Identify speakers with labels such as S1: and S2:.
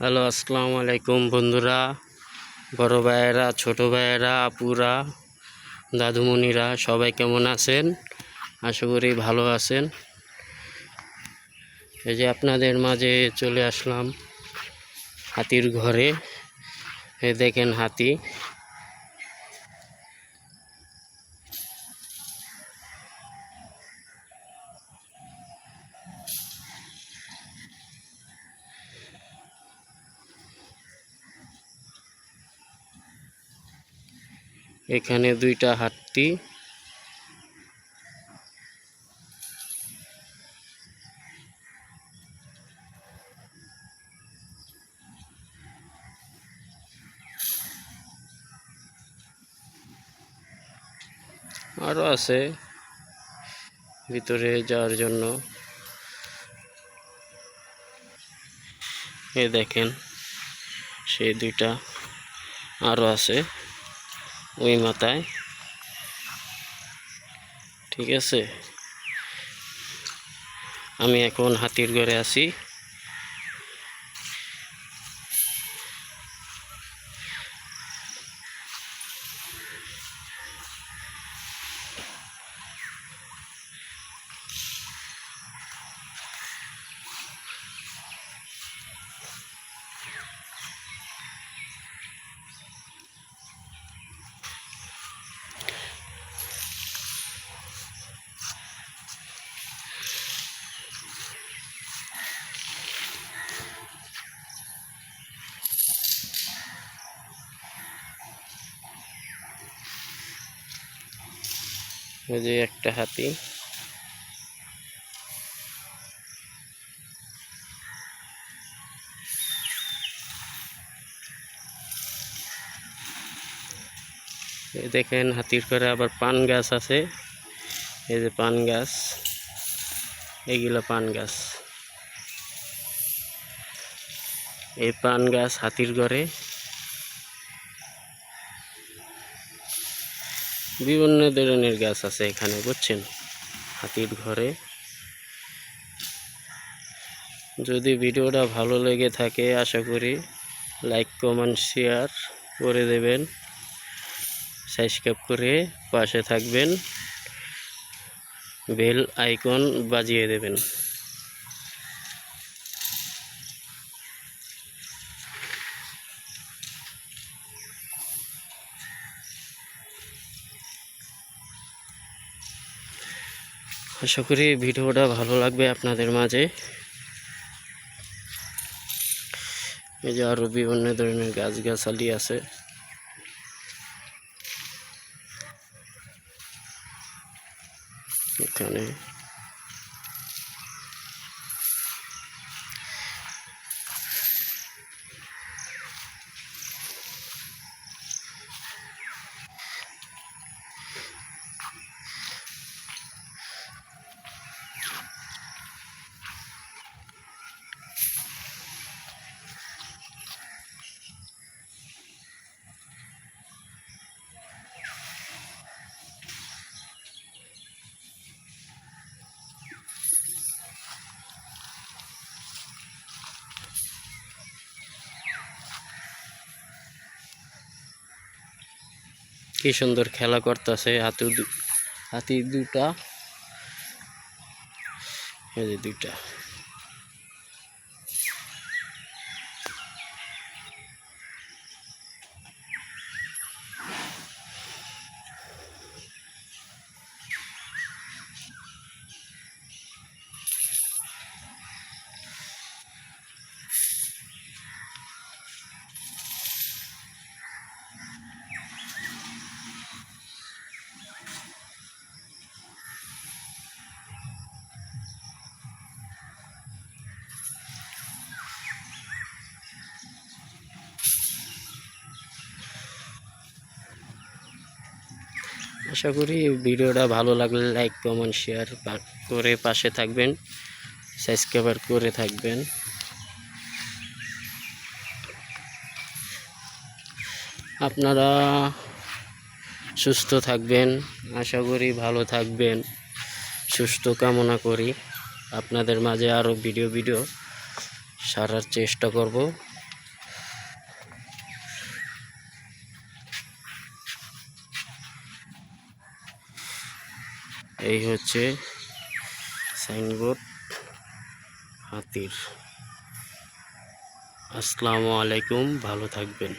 S1: Hello, আসসালামু আলাইকুম বন্ধুরা। বড় ভাইয়েরা, ছোট ভাইয়েরা, আপুরা, দাদুমণিরা, সবাই কেমন আছেন? আশা করি ভালো আছেন। এই যে আপনাদের মাঝে চলে আসলাম হাতির ঘরে। দেখেন হাতি। এখানে দুইটা হাতি আরও আছে ভিতরে যাওয়ার জন্য। এ দেখেন সেই দুইটা আরও আছে। ওই মাথায়। ঠিক আছে? আমি এখন হাতির ঘরে আছি। যে একটা হাতি। দেখেন হাতির করে আবার পান গাছ আছে। এই যে পান গাছ। এইগুলো পান গাছ। এই পান গাছ হাতির ঘরে। বিভিন্ন ধরনের গাছ আছে এখানে, বুঝছেন? হাতির ঘরে। যদি ভিডিওটা ভালো লেগে থাকে, আশা করি লাইক, কমেন্ট, শেয়ার করে দেবেন। সাবস্ক্রাইব করে পাশে থাকবেন। বেল আইকন বাজিয়ে দেবেন। আশা করি ভিডিওটা ভালো লাগবে আপনাদের মাঝে। এই যে আরও বিভিন্ন ধরনের গাছগাছালি আছে। এখানে কি সুন্দর খেলা করতেছে হাতি হাতি দুটা। দুইটা আশা করি ভিডিওটা ভালো লাগলে লাইক, কমেন্ট, শেয়ার করে পাশে থাকবেন। সাবস্ক্রাইবার করে থাকবেন। আপনারা সুস্থ থাকবেন, আশা করি ভালো থাকবেন। সুস্থ কামনা করি। আপনাদের মাঝে আরও ভিডিও ভিডিও সারার চেষ্টা করব। এই হচ্ছে সাইনবোর্ড হাতির। আসসালামু আলাইকুম ভালো থাকবেন।